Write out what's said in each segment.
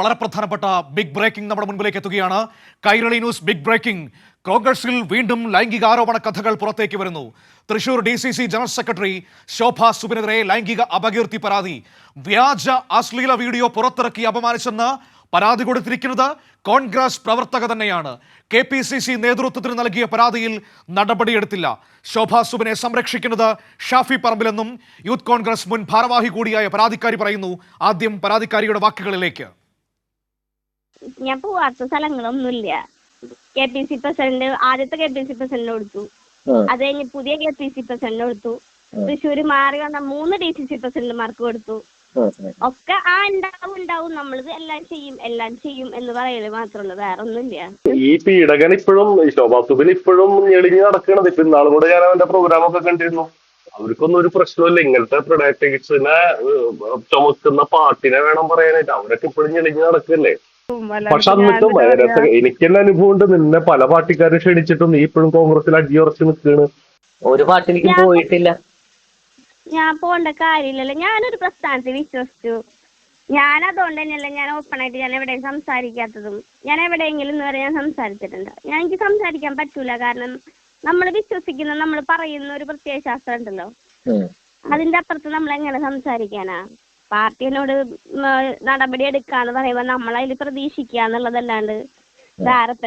വളരെ പ്രധാനപ്പെട്ട big breaking നമ്മുടെ മുൻപിലേക്ക് എത്തുകയാണ്. കൈരളി ന്യൂസ് ബിഗ് ബ്രേക്കിംഗ് കോൺഗ്രസിൽ വീണ്ടും ലൈംഗിക ആരോപണ കഥകൾ പുറത്തേക്ക് വരുന്നു. Thrissur D C C general secretary Shobha സുബിനെതിരെ ലൈംഗിക അപകീർത്തി പരാതി. വ്യാജ അശ്ലീല വീഡിയോ പുറത്തിറക്കി അപമാനിച്ചെന്ന് പരാതി കൊടുത്തിരിക്കുന്നത് കോൺഗ്രസ് പ്രവർത്തക തന്നെയാണ്. കെ പി സി സി നേതൃത്വത്തിന് നൽകിയ പരാതിയിൽ നടപടിയെടുത്തില്ല. ശോഭ സുബിനെ സംരക്ഷിക്കുന്നത് ഷാഫി പറമ്പിലെന്നും യൂത്ത് കോൺഗ്രസ് മുൻ ഭാരവാഹി കൂടിയായ പരാതിക്കാരി പറയുന്നു. ആദ്യം പരാതിക്കാരിയുടെ വാക്കുകളിലേക്ക്. ഞാൻ പോവാത്ത സ്ഥലങ്ങളൊന്നുമില്ല. കെ പി സി പ്രസിഡന്റ് ആദ്യത്തെ കെ പി സി പ്രസിഡന്റ് കൊടുത്തു. അത് കഴിഞ്ഞ് പുതിയ കെ പി സി പ്രസിഡന്റ് കൊടുത്തു. തൃശ്ശൂര് മാറി വന്ന മൂന്ന് ഡി സി സി പ്രസിഡന്റുമാർക്ക് കൊടുത്തു. ഒക്കെ ആ ഉണ്ടാവും ഉണ്ടാവും. നമ്മളിത് എല്ലാം ചെയ്യും എല്ലാം ചെയ്യും എന്ന് പറയൽ മാത്രമല്ല വേറെ ഒന്നുമില്ല ഈ പീഡകൻ ഇപ്പോഴും ശോഭാ സുബിൻ ഇപ്പോഴും ഞെളിഞ്ഞ് നടക്കണത് ഇപ്പൊ ഇന്നാളും കൂടെ ഞാൻ അവന്റെ പ്രോഗ്രാം ഒക്കെ കണ്ടിരുന്നു. അവർക്കൊന്നും ഒരു പ്രശ്നമില്ല ഇങ്ങനത്തെ പ്രൊഡക്ടിനെ ചുമക്കുന്ന പാട്ടിനെ വേണം പറയാനായിട്ട്. അവരൊക്കെ ഇപ്പോഴും ഞെളിഞ്ഞ് നടക്കല്ലേ? പക്ഷെ എന്നിട്ടും രസം അനുഭവം ഉണ്ട്. നിന്നെ പല പാർട്ടിക്കാരും ക്ഷണിച്ചിട്ടും നീ ഇപ്പോഴും കോൺഗ്രസിൽ അടിയുറച്ച് നിൽക്കുകയാണ്. ഒരു പാട്ടിലേക്ക് പോയിട്ടില്ല. ഞാൻ പോണ്ട കാര്യമില്ലല്ലോ. ഞാനൊരു പ്രസ്ഥാനത്തിൽ വിശ്വസിച്ചു. ഞാൻ അതുകൊണ്ട് തന്നെയല്ല ഞാൻ ഓപ്പൺ ആയിട്ട് ഞാൻ എവിടെയും സംസാരിക്കാത്തതും. ഞാൻ എവിടെയെങ്കിലും ഇന്ന് വരെ ഞാൻ സംസാരിച്ചിട്ടുണ്ട്. ഞാൻ എനിക്ക് സംസാരിക്കാൻ പറ്റൂല. കാരണം നമ്മൾ വിശ്വസിക്കുന്ന നമ്മൾ പറയുന്ന ഒരു പ്രത്യയശാസ്ത്രം ഉണ്ടല്ലോ. അതിന്റെ അപ്പുറത്ത് നമ്മൾ എങ്ങനെ സംസാരിക്കാനാ? പാർട്ടിനോട് നടപടി എടുക്കാന്ന് പറയുമ്പോ നമ്മൾ അതിൽ പ്രതീക്ഷിക്കുക എന്നുള്ളതല്ലാണ്ട്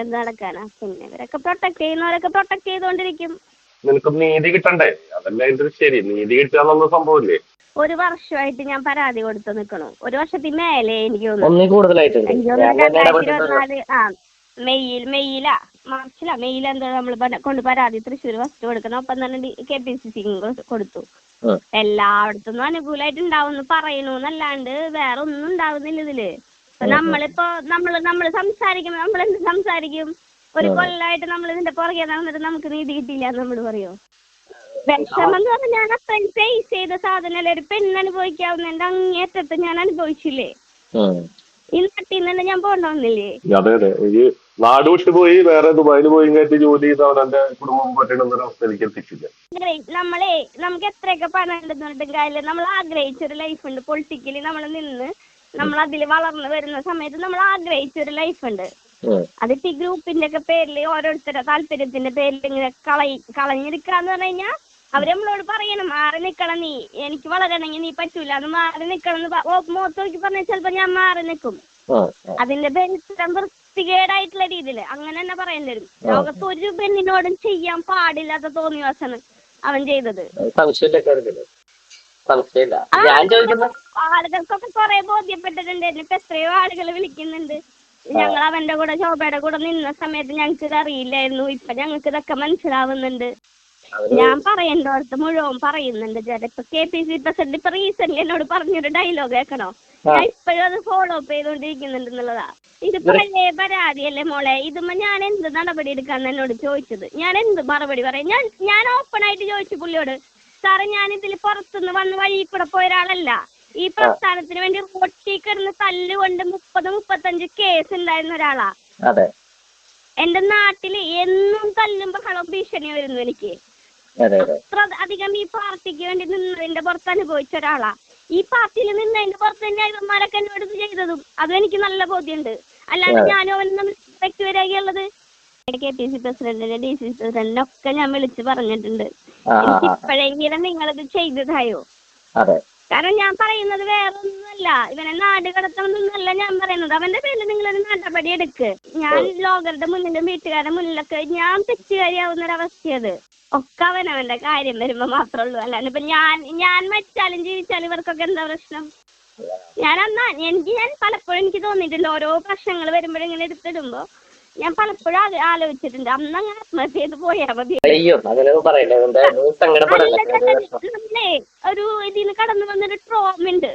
എന്ത് നടക്കാനാ? പിന്നെ ഇവരൊക്കെ പ്രൊട്ടക്ട് ചെയ്യുന്നവരൊക്കെ പ്രൊട്ടക്ട് ചെയ്തുകൊണ്ടിരിക്കും നിനക്ക് നീതി കിട്ടണ്ടേ? അതല്ല അതിന്റെ ഒരു ശരി. നീതി കിട്ടുക എന്നുള്ള സംഭവമില്ലേ? ഒരു വർഷമായിട്ട് ഞാൻ പരാതി കൊടുത്തു നിൽക്കണു ഒരു വർഷത്തിന് മേലെ എനിക്ക് തോന്നുന്നു. എനിക്ക് തോന്നുന്നു രണ്ടായിരത്തി ഇരുപത്തിനാല് ആ മെയ്യിൽ മെയ്യിലാ മാർച്ചിലാ. മെയ്യിൽ എന്താ നമ്മൾ കൊണ്ട് പരാതി തൃശ്ശൂർ ഫസ്റ്റ് കൊടുക്കണം. ഒപ്പം തന്നെ കെ പി സി സി കൊടുത്തു. എല്ലായിടത്തും അനുകൂലമായിട്ട് ഉണ്ടാവുന്നു പറയണു എന്നല്ലാണ്ട് വേറെ ഒന്നും ഉണ്ടാവുന്നില്ല ഇതിൽ. നമ്മളിപ്പോ നമ്മൾ നമ്മൾ സംസാരിക്കുമ്പോ നമ്മൾ എന്ത് സംസാരിക്കും? ഒരു കൊല്ലമായിട്ട് നമ്മൾ ഇതിന്റെ പുറകെ നടന്നിട്ട് നമുക്ക് നീതി കിട്ടിയില്ല നമ്മൾ പറയോ? വിഷമം എന്ന് പറഞ്ഞാൽ ഞാൻ അത്രയും ഫേസ് ചെയ്ത സാധനമല്ലേ ഒരു പെണ്ണ് അനുഭവിക്കാവുന്നതിന്റെ അങ്ങേറ്റത്ത് ഞാൻ അനുഭവിച്ചില്ലേ? തന്നെ ഞാൻ പോകണ്ട അതെ അതെ. ഈ നാട് വിട്ടു പോയി വേറെ ദുബായിൽ പോയി ജോലി ചെയ്ത് അവനെ കുടുംബം പറ്റണമെന്ന ഒരു അവസ്ഥയിലേക്ക് എത്തിച്ചില്ല. നമ്മളെ നമുക്ക് എത്രയൊക്കെ പണം ഉണ്ടെന്ന് കാര്യമില്ല. നമ്മൾ ആഗ്രഹിച്ച ഒരു ലൈഫ് ഉണ്ട്. പൊളിറ്റിക്കലി നമ്മൾ നിന്ന് നമ്മൾ അതിൽ വളർന്നു വരുന്ന സമയത്ത് നമ്മൾ ആഗ്രഹിച്ച ഒരു ലൈഫ് ഉണ്ട്. അതിപ്പോ ഈ ഗ്രൂപ്പിന്റെ ഒക്കെ പേരിൽ ഓരോരുത്തരുടെ താല്പര്യത്തിന്റെ പേരിൽ ഇങ്ങനെ കളയി കളഞ്ഞിരിക്കാന്ന് പറഞ്ഞു കഴിഞ്ഞാൽ അവർ നമ്മളോട് പറയണം മാറി നിക്കണം നീ. എനിക്ക് വളരണമെങ്കിൽ നീ പറ്റൂല. അത് മാറി നിക്കണം എന്ന് മുഖത്ത് നോക്കി പറഞ്ഞാൽ ചിലപ്പോ ഞാൻ മാറി. ഉം. അതിന്റെ പേരിൽ വൃത്തികേടായിട്ടുള്ള രീതിയിൽ അങ്ങനെ തന്നെ പറയേണ്ടി വരും. ലോകത്ത് ഒരു പെണ്ണിനോടും ചെയ്യാൻ പാടില്ലാത്ത തോന്നിവാസാണ് അവൻ ചെയ്തത്. ആളുകൾക്കൊക്കെ കൊറേ ബോധ്യപ്പെട്ടിട്ടുണ്ട്. ഇപ്പൊ എത്രയോ ആളുകൾ വിളിക്കുന്നുണ്ട്. ഞങ്ങൾ അവന്റെ കൂടെ ശോഭയുടെ കൂടെ നിന്ന സമയത്ത് ഞങ്ങൾക്ക് ഇത് അറിയില്ലായിരുന്നു. ഇപ്പൊ ഞങ്ങൾക്ക് ഇതൊക്കെ മനസ്സിലാവുന്നുണ്ട്. ഞാൻ പറയേണ്ടോടത്ത് മുഴുവൻ പറയുന്നുണ്ട് ചേട്ടാ ഇപ്പൊ കെ പി സി പ്രസിഡന്റ് ഇപ്പൊ റീസെന്റ് എന്നോട് പറഞ്ഞൊരു ഡയലോഗ് കേൾക്കണോ ഞാൻ ഇപ്പോഴും അത് ഫോളോ അപ്പ് ചെയ്തോണ്ടിരിക്കുന്നുണ്ട് എന്നുള്ളതാ. ഇത് പഴയ പരാതിയല്ലേ മോളെ? ഇതുമ്മ ഞാൻ എന്ത് നടപടി എടുക്കാന്ന് എന്നോട് ചോദിച്ചത്. ഞാൻ എന്ത് മറുപടി പറയാം? ഞാൻ ഞാൻ ഓപ്പൺ ആയിട്ട് ചോദിച്ചു പുള്ളിയോട്. സാറേ ഞാൻ ഇതിൽ പുറത്തുനിന്ന് വന്ന് വഴി കൂടെ പോയ ഒരാളല്ല. ഈ പ്രസ്ഥാനത്തിന് വേണ്ടി റോട്ടി കിടന്ന് തല്ലുകൊണ്ട് മുപ്പത് മുപ്പത്തഞ്ച് കേസ് ഉണ്ടായിരുന്ന ഒരാളാ. എന്റെ നാട്ടിൽ എന്നും തല്ലും ബഹളവും ഭീഷണി വരുന്നു എനിക്ക്. അത്ര അധികം ഈ പാർട്ടിക്ക് വേണ്ടി നിന്നതിന്റെ പുറത്ത് അനുഭവിച്ച ഒരാളാ. ഈ പാർട്ടിയിൽ നിന്നതിന്റെ പുറത്ത് തന്നെ ഇവന്മാരൊക്കെ എന്നോട് ചെയ്തതും അതും എനിക്ക് നല്ല ബോധ്യമുണ്ട്. അല്ലാണ്ട് ഞാനും അവനും തമ്മിൽ വ്യക്തിപരമാക്കിയുള്ളത് കെ പി സി പ്രസിഡന്റിനെ ഡി സി പ്രസിഡന്റിനെ ഒക്കെ ഞാൻ വിളിച്ചു പറഞ്ഞിട്ടുണ്ട്. എനിക്ക് ഇപ്പോഴെങ്കിലും നിങ്ങളിത് ചെയ്തതായോ? കാരണം ഞാൻ പറയുന്നത് വേറെ ഒന്നുമല്ല ഇവനെ നാട് കടത്തണമെന്നല്ല ഞാൻ പറയുന്നത്. അവന്റെ പേരിൽ നിങ്ങളൊരു നടപടി എടുക്ക്. ഞാൻ ലോകരുടെ മുന്നിലും വീട്ടുകാരുടെ മുന്നിലൊക്കെ ഞാൻ തെറ്റുകാരിയാവുന്ന ഒരു അവസ്ഥയത് ഒക്കെ അവനവന്റെ കാര്യം വരുമ്പോ മാത്രമേ ഉള്ളൂ അല്ലാണ്ട് ഇപ്പൊ ഞാൻ ഞാൻ മരിച്ചാലും ജീവിച്ചാലും ഇവർക്കൊക്കെ എന്താ പ്രശ്നം? ഞാൻ അന്നാ എനിക്ക് ഞാൻ പലപ്പോഴും എനിക്ക് തോന്നിയിട്ടുണ്ട് ഓരോ പ്രശ്നങ്ങൾ വരുമ്പോഴും ഇങ്ങനെ എടുത്തിടുമ്പോ ഞാൻ പലപ്പോഴും ആലോ- ആലോചിച്ചിട്ടുണ്ട്. അന്ന് അങ്ങനെ ആത്മഹത്യ ചെയ്ത് പോയാ മതി. ഒരു ഇതിന് കടന്നു വന്നൊരു ട്രോമ ഉണ്ട്.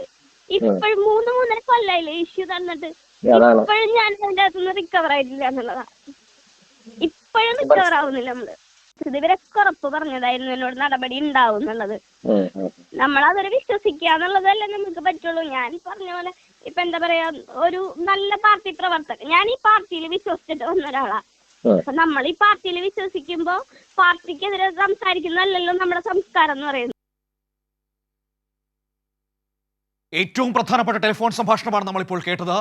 ഇപ്പോഴും മൂന്ന് മൂന്നര കൊല്ലായില്ലേ ഇഷ്യൂ തന്നിട്ട്? ഇപ്പോഴും ഞാൻ അതിന്റെ അകത്തുനിന്ന് റിക്കവർ ആയിട്ടില്ല എന്നുള്ളതാ. ഇപ്പോഴും റിക്കവർ ആവുന്നില്ല നമ്മൾ. ഇവരൊക്കെ ഉറപ്പ് പറഞ്ഞതായിരുന്നു എന്നോട് നടപടി ഉണ്ടാവും എന്നുള്ളത്. നമ്മൾ അതൊരു നമ്മളതൊരു വിശ്വസിക്കുക എന്നുള്ളതല്ലേ നമുക്ക് പറ്റുള്ളൂ. ഞാൻ പറഞ്ഞ പോലെ ഇപ്പൊ എന്താ പറയാ ഒരു നല്ല പാർട്ടി പ്രവർത്തകൻ. ഞാൻ ഈ പാർട്ടിയിൽ വിശ്വസിച്ചിട്ട് വന്ന ഒരാളാ. അപ്പൊ നമ്മൾ ഈ പാർട്ടിയിൽ വിശ്വസിക്കുമ്പോ പാർട്ടിക്കെതിരെ സംസാരിക്കുന്നതല്ലല്ലോ നമ്മുടെ സംസ്കാരം എന്ന് പറയുന്നത്. ഏറ്റവും പ്രധാനപ്പെട്ട ടെലിഫോൺ സംഭാഷണമാണ് നമ്മളിപ്പോൾ കേട്ടത്.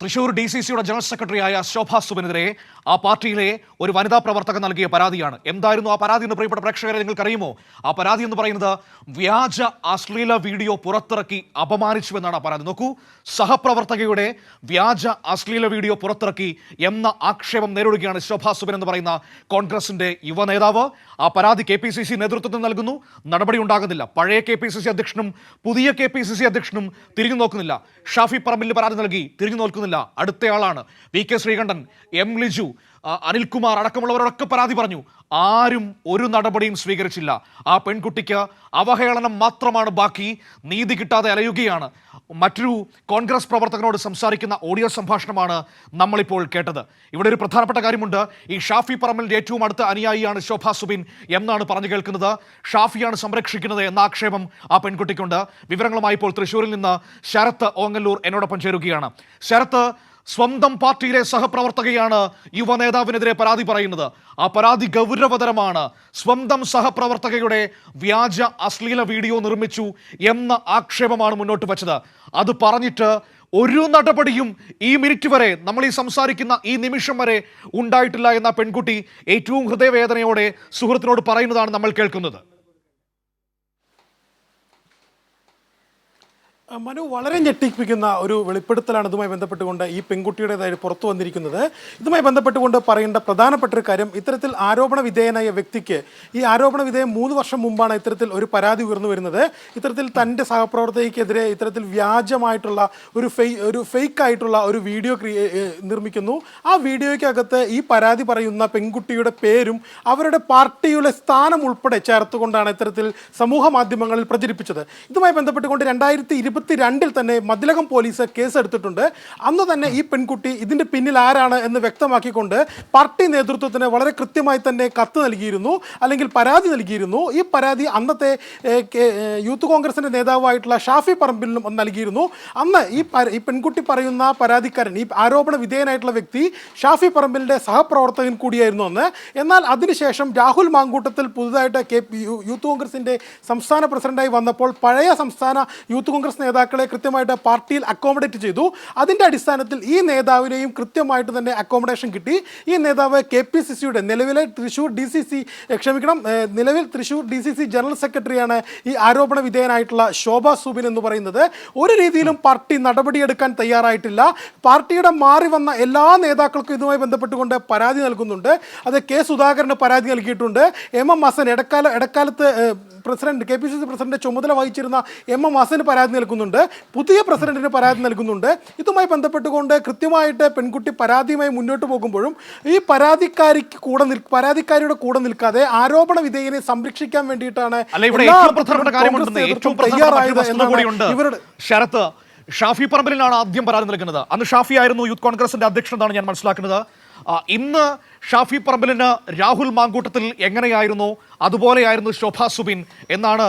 തൃശൂർ ഡി സി സിയുടെ ജനറൽ സെക്രട്ടറിയായ ശോഭാ സുബിനെതിരെ ആ പാർട്ടിയിലെ ഒരു വനിതാ പ്രവർത്തകൻ നൽകിയ പരാതിയാണ്. എന്തായിരുന്നു ആ പരാതി എന്ന് പ്രിയപ്പെട്ട പ്രേക്ഷകരെ നിങ്ങൾക്കറിയുമോ? ആ പരാതി എന്ന് പറയുന്നത് വ്യാജ അശ്ലീല വീഡിയോ പുറത്തിറക്കി അപമാനിച്ചു എന്നാണ് ആ പരാതി. നോക്കൂ സഹപ്രവർത്തകയുടെ വ്യാജ അശ്ലീല വീഡിയോ പുറത്തിറക്കി എന്ന ആക്ഷേപം നേരിടുകയാണ് ശോഭാ സുബിൻ എന്ന് പറയുന്ന കോൺഗ്രസിന്റെ യുവ നേതാവ്. ആ പരാതി കെ പി സി സി നേതൃത്വത്തിന് നൽകുന്നു. നടപടി ഉണ്ടാകുന്നില്ല. പഴയ കെ പി സി സി അധ്യക്ഷനും പുതിയ കെ പി സി സി അധ്യക്ഷനും തിരിഞ്ഞു നോക്കുന്നില്ല ഷാഫി പറമ്പിൽ പരാതി നൽകി തിരിഞ്ഞു നോക്കുന്നില്ല അടുത്തയാളാണ്. V K Sreekantan M Liju Anilkumar അടക്കമുള്ളവരോടൊക്കെ പരാതി പറഞ്ഞു. ആരും ഒരു നടപടിയും സ്വീകരിച്ചില്ല. ആ പെൺകുട്ടിക്ക് അവഹേളനം മാത്രമാണ് ബാക്കി. നീതി കിട്ടാതെ അലയുകയാണ്. മറ്റൊരു കോൺഗ്രസ് പ്രവർത്തകനോട് സംസാരിക്കുന്ന ഓഡിയോ സംഭാഷണമാണ് നമ്മളിപ്പോൾ കേട്ടത്. ഇവിടെ ഒരു പ്രധാനപ്പെട്ട കാര്യമുണ്ട്. ഈ ഷാഫി പറമ്പലിന്റെ ഏറ്റവും അടുത്ത അനുയായിയാണ് ശോഭ സുബിൻ എന്നാണ് പറഞ്ഞു കേൾക്കുന്നത്. ഷാഫിയാണ് സംരക്ഷിക്കുന്നത് എന്ന ആക്ഷേപം ആ പെൺകുട്ടിക്കുണ്ട്. വിവരങ്ങളുമായി ഇപ്പോൾ തൃശ്ശൂരിൽ നിന്ന് ശരത്ത് ഓങ്ങല്ലൂർ എന്നോടൊപ്പം ചേരുകയാണ്. ശരത്ത് സ്വന്തം പാർട്ടിയിലെ സഹപ്രവർത്തകയാണ് യുവ നേതാവിനെതിരെ പരാതി പറയുന്നത്. ആ പരാതി ഗൗരവതരമാണ്. സ്വന്തം സഹപ്രവർത്തകയുടെ വ്യാജ അശ്ലീല വീഡിയോ നിർമ്മിച്ചു എന്ന ആക്ഷേപമാണ് മുന്നോട്ട് വച്ചത്. അത് പറഞ്ഞിട്ട് ഒരു നടപടിയും ഈ മിനിറ്റ് വരെ നമ്മൾ ഈ സംസാരിക്കുന്ന ഈ നിമിഷം വരെ ഉണ്ടായിട്ടില്ല എന്ന പെൺകുട്ടി ഏറ്റവും ഹൃദയവേദനയോടെ സുഹൃത്തിനോട് പറയുന്നതാണ് നമ്മൾ കേൾക്കുന്നത്. മനു വളരെ ഞെട്ടിപ്പിക്കുന്ന ഒരു വെളിപ്പെടുത്തലാണ് ഇതുമായി ബന്ധപ്പെട്ടുകൊണ്ട് ഈ പെൺകുട്ടിയുടേതായി പുറത്തു വന്നിരിക്കുന്നത്. ഇതുമായി ബന്ധപ്പെട്ടുകൊണ്ട് പറയേണ്ട പ്രധാനപ്പെട്ട ഒരു കാര്യം ഇത്തരത്തിൽ ആരോപണ വിധേയനായ വ്യക്തിക്ക് ഈ ആരോപണ വിധേയം മൂന്ന് വർഷം മുമ്പാണ് ഇത്തരത്തിൽ ഒരു പരാതി ഉയർന്നു വരുന്നത്. ഇത്തരത്തിൽ തന്റെ സഹപ്രവർത്തകയ്ക്കെതിരെ ഇത്തരത്തിൽ വ്യാജമായിട്ടുള്ള ഒരു ഫെയ് ഒരു ഫേക്ക് ആയിട്ടുള്ള ഒരു വീഡിയോ നിർമ്മിക്കുന്നു. ആ വീഡിയോയ്ക്കകത്ത് ഈ പരാതി പറയുന്ന പെൺകുട്ടിയുടെ പേരും അവരുടെ പാർട്ടിയുടെ സ്ഥാനം ഉൾപ്പെടെ ചേർത്തുകൊണ്ടാണ് ഇത്തരത്തിൽ സമൂഹ മാധ്യമങ്ങളിൽ പ്രചരിപ്പിച്ചത്. ഇതുമായി ബന്ധപ്പെട്ടുകൊണ്ട് രണ്ടായിരത്തി ഇരുപത്തി രണ്ടിൽ തന്നെ മതിലകം പോലീസ് കേസെടുത്തിട്ടുണ്ട്. അന്ന് തന്നെ ഈ പെൺകുട്ടി ഇതിന്റെ പിന്നിൽ ആരാണ് എന്ന് വ്യക്തമാക്കിക്കൊണ്ട് പാർട്ടി നേതൃത്വത്തിന് വളരെ കൃത്യമായി തന്നെ കത്ത് നൽകിയിരുന്നു അല്ലെങ്കിൽ പരാതി നൽകിയിരുന്നു. ഈ പരാതി അന്നത്തെ യൂത്ത് കോൺഗ്രസിന്റെ നേതാവായിട്ടുള്ള ഷാഫി പറമ്പിലിനും നൽകിയിരുന്നു. അന്ന് ഈ ഈ പെൺകുട്ടി പറയുന്ന പരാതിക്കാരൻ ഈ ആരോപണ വിധേയനായിട്ടുള്ള വ്യക്തി ഷാഫി പറമ്പിലിന്റെ സഹപ്രവർത്തകൻ കൂടിയായിരുന്നു അന്ന്. എന്നാൽ അതിനുശേഷം രാഹുൽ മാങ്കൂട്ടത്തിൽ പുതുതായിട്ട് കെ യൂത്ത് കോൺഗ്രസിന്റെ സംസ്ഥാന പ്രസിഡന്റായി വന്നപ്പോൾ പഴയ സംസ്ഥാന യൂത്ത് കോൺഗ്രസ് നേതാക്കളെ കൃത്യമായിട്ട് പാർട്ടിയിൽ അക്കോമഡേറ്റ് ചെയ്തു. അതിന്റെ അടിസ്ഥാനത്തിൽ ഈ നേതാവിനെയും കൃത്യമായിട്ട് തന്നെ അക്കോമഡേഷൻ കിട്ടി. ഈ നേതാവ് കെ പി സി സിയുടെ നിലവിലെ തൃശൂർ ഡി സി സി ക്ഷമിക്കണം നിലവിൽ Thrissur D C C general സെക്രട്ടറിയാണ് ഈ ആരോപണ വിധേയനായിട്ടുള്ള ശോഭ സുബിൻ എന്ന് പറയുന്നത്. ഒരു രീതിയിലും പാർട്ടി നടപടിയെടുക്കാൻ തയ്യാറായിട്ടില്ല. പാർട്ടിയുടെ മാറി വന്ന എല്ലാ നേതാക്കൾക്കും ഇതുമായി ബന്ധപ്പെട്ടുകൊണ്ട് പരാതി നൽകുന്നുണ്ട്. അത് കെ സുധാകരന് പരാതി നൽകിയിട്ടുണ്ട്. എം എം ഹസൻ ഇടക്കാല ഇടക്കാലത്ത് president K P C C president ചുമതല വഹിച്ചിരുന്ന എം എം ഹസന് പരാതി നൽകുന്നുണ്ട്. പുതിയ പ്രസിഡന്റിന് പരാതി നൽകുന്നുണ്ട്. ഇതുമായി ബന്ധപ്പെട്ടുകൊണ്ട് കൃത്യമായിട്ട് പെൺകുട്ടി പരാതിയുമായി മുന്നോട്ട് പോകുമ്പോഴും ഈ പരാതിക്കാരിക്ക് കൂടെ നിൽ പരാതിക്കാരിയുടെ കൂടെ നിൽക്കാതെ ആരോപണ വിധേയനെ സംരക്ഷിക്കാൻ വേണ്ടിയിട്ടാണ് ശരത്ത് ഷാഫി പറമ്പലിനാണ് ആദ്യം പരാതി നൽകുന്നത്. അന്ന് ഷാഫി ആയിരുന്നു യൂത്ത് കോൺഗ്രസിന്റെ അധ്യക്ഷൻ എന്നാണ് ഞാൻ മനസ്സിലാക്കുന്നത്. ഇന്ന് ഷാഫി പറമ്പലിന് രാഹുൽ മാങ്കൂട്ടത്തിൽ എങ്ങനെയായിരുന്നു? അതുപോലെയായിരുന്നു ശോഭാ സുബിൻ എന്നാണ്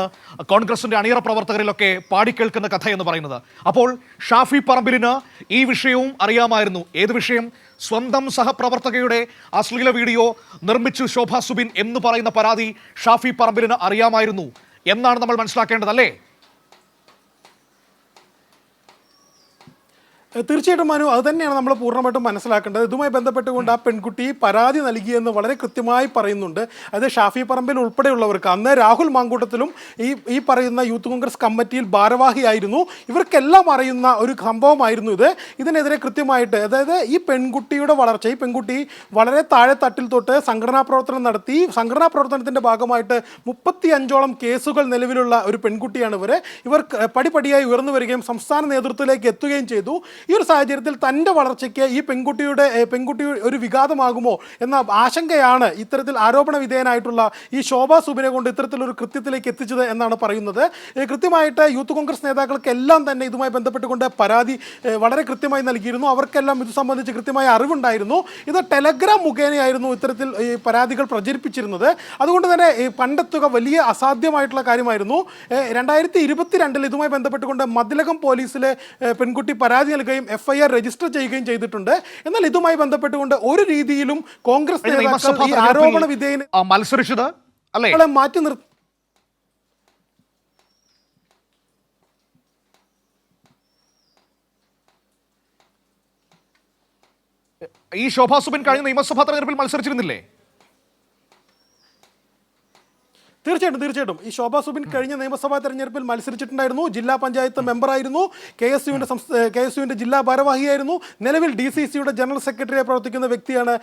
കോൺഗ്രസിന്റെ അണിയറ പ്രവർത്തകരിലൊക്കെ പാടിക്കേൾക്കുന്ന കഥ എന്ന് പറയുന്നത്. അപ്പോൾ ഷാഫി പറമ്പിലിന് ഈ വിഷയവും അറിയാമായിരുന്നു. ഏത് വിഷയം? സ്വന്തം സഹപ്രവർത്തകയുടെ അശ്ലീല വീഡിയോ നിർമ്മിച്ചു ശോഭാ സുബിൻ എന്ന് പറയുന്ന പരാതി ഷാഫി പറമ്പിലിന് അറിയാമായിരുന്നു എന്നാണ് നമ്മൾ മനസ്സിലാക്കേണ്ടത് അല്ലേ ഏഹ് തീർച്ചയായിട്ടും മനു അത് തന്നെയാണ് നമ്മൾ പൂർണമായിട്ടും മനസ്സിലാക്കേണ്ടത്. ഇതുമായി ബന്ധപ്പെട്ടുകൊണ്ട് ആ പെൺകുട്ടി പരാതി നൽകിയെന്ന് വളരെ കൃത്യമായി പറയുന്നുണ്ട്. അത് ഷാഫി പറമ്പിൽ ഉൾപ്പെടെയുള്ളവർക്ക്. അന്ന് രാഹുൽ മാങ്കൂട്ടത്തിലും ഈ ഈ പറയുന്ന യൂത്ത് കോൺഗ്രസ് കമ്മിറ്റിയിൽ ഭാരവാഹിയായിരുന്നു. ഇവർക്കെല്ലാം അറിയുന്ന ഒരു സംഭവമായിരുന്നു ഇത്. ഇതിനെതിരെ കൃത്യമായിട്ട് അതായത് ഈ പെൺകുട്ടിയുടെ വളർച്ച ഈ പെൺകുട്ടി വളരെ താഴെ തട്ടിൽ തൊട്ട് സംഘടനാ പ്രവർത്തനം നടത്തി സംഘടനാ പ്രവർത്തനത്തിന്റെ ഭാഗമായിട്ട് മുപ്പത്തി അഞ്ചോളം കേസുകൾ നിലവിലുള്ള ഒരു പെൺകുട്ടിയാണ് ഇവർ ഇവർ പടിപടിയായി ഉയർന്നു വരികയും സംസ്ഥാന നേതൃത്വത്തിലേക്ക് എത്തുകയും ചെയ്തു. ഈ ഒരു സാഹചര്യത്തിൽ തന്റെ വളർച്ചയ്ക്ക് ഈ പെൺകുട്ടിയുടെ പെൺകുട്ടി ഒരു വിഘാതമാകുമോ എന്ന ആശങ്കയാണ് ഇത്തരത്തിൽ ആരോപണ വിധേയനായിട്ടുള്ള ഈ ശോഭാ സുബിനെ കൊണ്ട് ഇത്തരത്തിലൊരു കൃത്യത്തിലേക്ക് എത്തിച്ചത് എന്നാണ് പറയുന്നത്. കൃത്യമായിട്ട് യൂത്ത് കോൺഗ്രസ് നേതാക്കൾക്കെല്ലാം തന്നെ ഇതുമായി ബന്ധപ്പെട്ടുകൊണ്ട് പരാതി വളരെ കൃത്യമായി നൽകിയിരുന്നു. അവർക്കെല്ലാം ഇത് സംബന്ധിച്ച് കൃത്യമായ അറിവുണ്ടായിരുന്നു. ഇത് ടെലഗ്രാം മുഖേനയായിരുന്നു ഇത്തരത്തിൽ ഈ പരാതികൾ പ്രചരിപ്പിച്ചിരുന്നത്. അതുകൊണ്ട് തന്നെ പണ്ടെത്തുക വലിയ അസാധ്യമായിട്ടുള്ള കാര്യമായിരുന്നു. രണ്ടായിരത്തി ഇരുപത്തിരണ്ടിൽ ഇതുമായി ബന്ധപ്പെട്ടുകൊണ്ട് മതിലകം പോലീസിലെ പെൺകുട്ടി പരാതി നൽകുകയും എഫ് ഐ ആർ രജിസ്റ്റർ ചെയ്യുകയും ചെയ്തിട്ടുണ്ട്. എന്നാൽ ഇതുമായി ബന്ധപ്പെട്ടുകൊണ്ട് ഒരു രീതിയിലും കോൺഗ്രസ് നേതാക്കൾ ഈ ആരോപണ വിധേയനെ മത്സരിച്ചത്? അല്ലേ? മാറ്റി നിർത്തി ഈ ശോഭാ സുബിൻ കഴിഞ്ഞ നിയമസഭാ തെരഞ്ഞെടുപ്പിൽ മത്സരിച്ചിരുന്നില്ലേ? തീർച്ചയായിട്ടും തീർച്ചയായിട്ടും. ഈ ശോഭാ സുബിൻ കഴിഞ്ഞ നിയമസഭാ തെരഞ്ഞെടുപ്പിൽ മത്സരിച്ചിട്ടുണ്ടായിരുന്നു. ജില്ലാ പഞ്ചായത്ത് മെമ്പറായിരുന്നു. കെ എസ് യുവിന്റെ കെ എസ് യുവിന്റെ ജില്ലാ ഭാരവാഹിയായിരുന്നു. നിലവിൽ ഡി സി സിയുടെ ജനറൽ സെക്രട്ടറിയായി പ്രവർത്തിക്കുന്ന വ്യക്തിയാണ്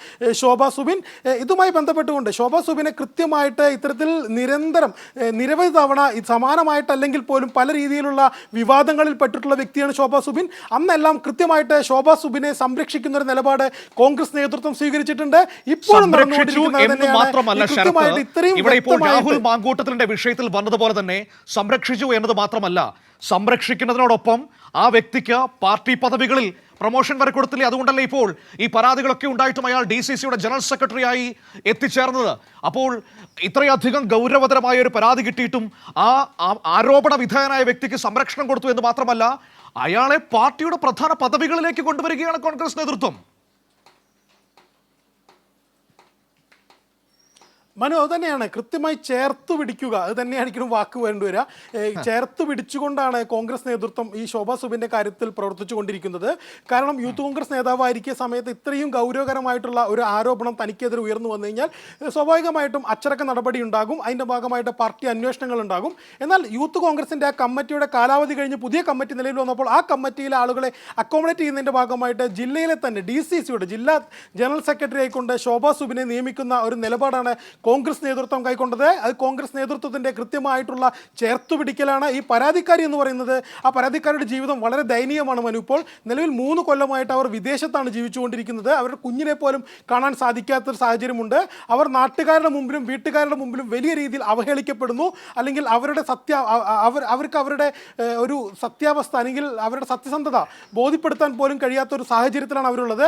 ശോഭാ സുബിൻ. ഇതുമായി ബന്ധപ്പെട്ടുകൊണ്ട് ശോഭാ സുബിനെ കൃത്യമായിട്ട് ഇത്തരത്തിൽ നിരന്തരം നിരവധി തവണ സമാനമായിട്ടല്ലെങ്കിൽ പോലും പല രീതിയിലുള്ള വിവാദങ്ങളിൽ പെട്ടിട്ടുള്ള വ്യക്തിയാണ് ശോഭാ സുബിൻ. അന്നെല്ലാം കൃത്യമായിട്ട് ശോഭാ സുബിനെ സംരക്ഷിക്കുന്ന ഒരു നിലപാട് കോൺഗ്രസ് നേതൃത്വം സ്വീകരിച്ചിട്ടുണ്ട്. ഇപ്പോഴും നടന്നുകൊണ്ടിരിക്കുന്നത് തന്നെയാണ്. കൃത്യമായിട്ട് ഇത്രയും വ്യക്തമായിട്ട് മാങ്കൂട്ടത്തിന്റെ വിഷയത്തിൽ വന്നതുപോലെ തന്നെ സംരക്ഷിച്ചു എന്നത് മാത്രമല്ല സംരക്ഷിക്കുന്നതിനോടൊപ്പം ആ വ്യക്തിക്ക് പാർട്ടി പദവികളിൽ പ്രൊമോഷൻ വരെ കൊടുത്തില്ലേ? അതുകൊണ്ടല്ലേ ഇപ്പോൾ ഈ പരാതികളൊക്കെ ഉണ്ടായിട്ടും അയാൾ ഡി സി സിയുടെ ജനറൽ സെക്രട്ടറിയായി എത്തിച്ചേർന്നത്. അപ്പോൾ ഇത്രയധികം ഗൗരവതരമായ ഒരു പരാതി കിട്ടിയിട്ടും ആ- ആരോപണ വിധേയനായ വ്യക്തിക്ക് സംരക്ഷണം കൊടുത്തു എന്ന് മാത്രമല്ല അയാളെ പാർട്ടിയുടെ പ്രധാന പദവികളിലേക്ക് കൊണ്ടുവരികയാണ് കോൺഗ്രസ് നേതൃത്വം. മനു അത് തന്നെയാണ്. കൃത്യമായി ചേർത്ത് പിടിക്കുക. അത് തന്നെയായിരിക്കും വാക്ക് വേണ്ടിവരിക വരിക. ചേർത്ത് പിടിച്ചുകൊണ്ടാണ് കോൺഗ്രസ് നേതൃത്വം ഈ ശോഭാ സുബിന്റെ കാര്യത്തിൽ പ്രവർത്തിച്ചു കൊണ്ടിരിക്കുന്നത് കാരണം യൂത്ത് കോൺഗ്രസ് നേതാവായിരിക്കിയ സമയത്ത് ഇത്രയും ഗൗരവകരമായിട്ടുള്ള ഒരു ആരോപണം തനിക്കെതിരെ ഉയർന്നു വന്നു കഴിഞ്ഞാൽ സ്വാഭാവികമായിട്ടും അച്ചടക്ക നടപടി ഉണ്ടാകും. അതിന്റെ ഭാഗമായിട്ട് പാർട്ടി അന്വേഷണങ്ങൾ ഉണ്ടാകും. എന്നാൽ യൂത്ത് കോൺഗ്രസിന്റെ ആ കമ്മിറ്റിയുടെ കാലാവധി കഴിഞ്ഞ് പുതിയ കമ്മിറ്റി നിലവിൽ വന്നപ്പോൾ ആ കമ്മിറ്റിയിലെ ആളുകളെ അക്കോമഡേറ്റ് ചെയ്യുന്നതിന്റെ ഭാഗമായിട്ട് ജില്ലയിലെ തന്നെ ഡി സി സിയുടെ ജില്ലാ ജനറൽ സെക്രട്ടറി ആയിക്കൊണ്ട് ശോഭാ സുബിനെ നിയമിക്കുന്ന ഒരു നിലപാടാണ് കോൺഗ്രസ് നേതൃത്വം കൈക്കൊണ്ടത്. അത് കോൺഗ്രസ് നേതൃത്വത്തിന്റെ കൃത്യമായിട്ടുള്ള ചേർത്തുപിടിക്കലാണ് ഈ പരാതിക്കാരി എന്ന് പറയുന്നത്. ആ പരാതിക്കാരുടെ ജീവിതം വളരെ ദയനീയമാണ് മനു. ഇപ്പോൾ നിലവിൽ മൂന്ന് കൊല്ലമായിട്ട് അവർ വിദേശത്താണ് ജീവിച്ചുകൊണ്ടിരിക്കുന്നത്. അവരുടെ കുഞ്ഞിനെ പോലും കാണാൻ സാധിക്കാത്തൊരു സാഹചര്യമുണ്ട്. അവർ നാട്ടുകാരുടെ മുമ്പിലും വീട്ടുകാരുടെ മുമ്പിലും വലിയ രീതിയിൽ അവഹേളിക്കപ്പെടുന്നു. അല്ലെങ്കിൽ അവരുടെ സത്യ അവർ അവർക്ക് അവരുടെ ഒരു സത്യാവസ്ഥ അല്ലെങ്കിൽ അവരുടെ സത്യസന്ധത ബോധ്യപ്പെടുത്താൻ പോലും കഴിയാത്ത ഒരു സാഹചര്യത്തിലാണ് അവരുള്ളത്.